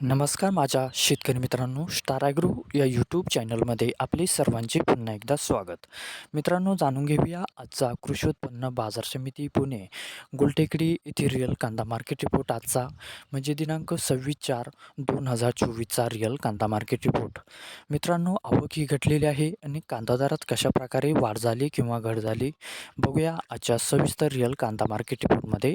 नमस्कार माझ्या शेतकरी मित्रांनो स्टारॅग्रो या यूट्यूब चॅनलमध्ये आपले सर्वांचे पुन्हा एकदा स्वागत. मित्रांनो जाणून घेऊया आजचा कृषी उत्पन्न बाजार समिती पुणे गुलटेकडी येथे रिअल कांदा मार्केट रिपोर्ट आजचा म्हणजे दिनांक सव्वीस चार दोन हजार चोवीसचा रिअल कांदा मार्केट रिपोर्ट मित्रांनो आवक ही घटलेली आहे आणि कांदा दरात कशा प्रकारे वाढ झाली किंवा घट झाली बघूया आजच्या सविस्तर रिअल कांदा मार्केट रिपोर्टमध्ये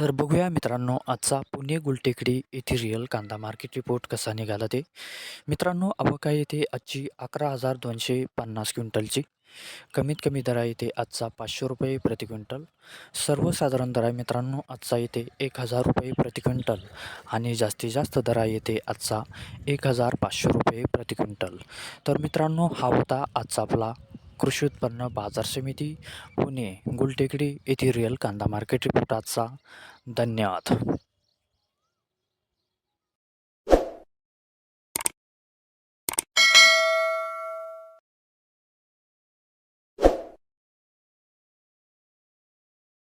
तर बघूया मित्रांनो आजचा पुणे गुलटेकडी येथील रिअल कांदा मार्केट रिपोर्ट कसा निघाला ते. मित्रांनो अवका येथे आजची अकरा हजार दोनशे पन्नास क्विंटलची. कमीत कमी दरा येथे आजचा पाचशे रुपये प्रति क्विंटल. सर्वसाधारण दरा मित्रांनो आजचा येथे एक हजार रुपये प्रति क्विंटल. आणि जास्तीत जास्त दरा येथे आजचा एक हजार पाचशे रुपये प्रति क्विंटल. तर मित्रांनो हा होता आजचा आपला कृषी उत्पन्न बाजार समिती पुणे गुलटेकडी येथे रिअल कांदा मार्केट रिपोर्ट आजचा. धन्यवाद.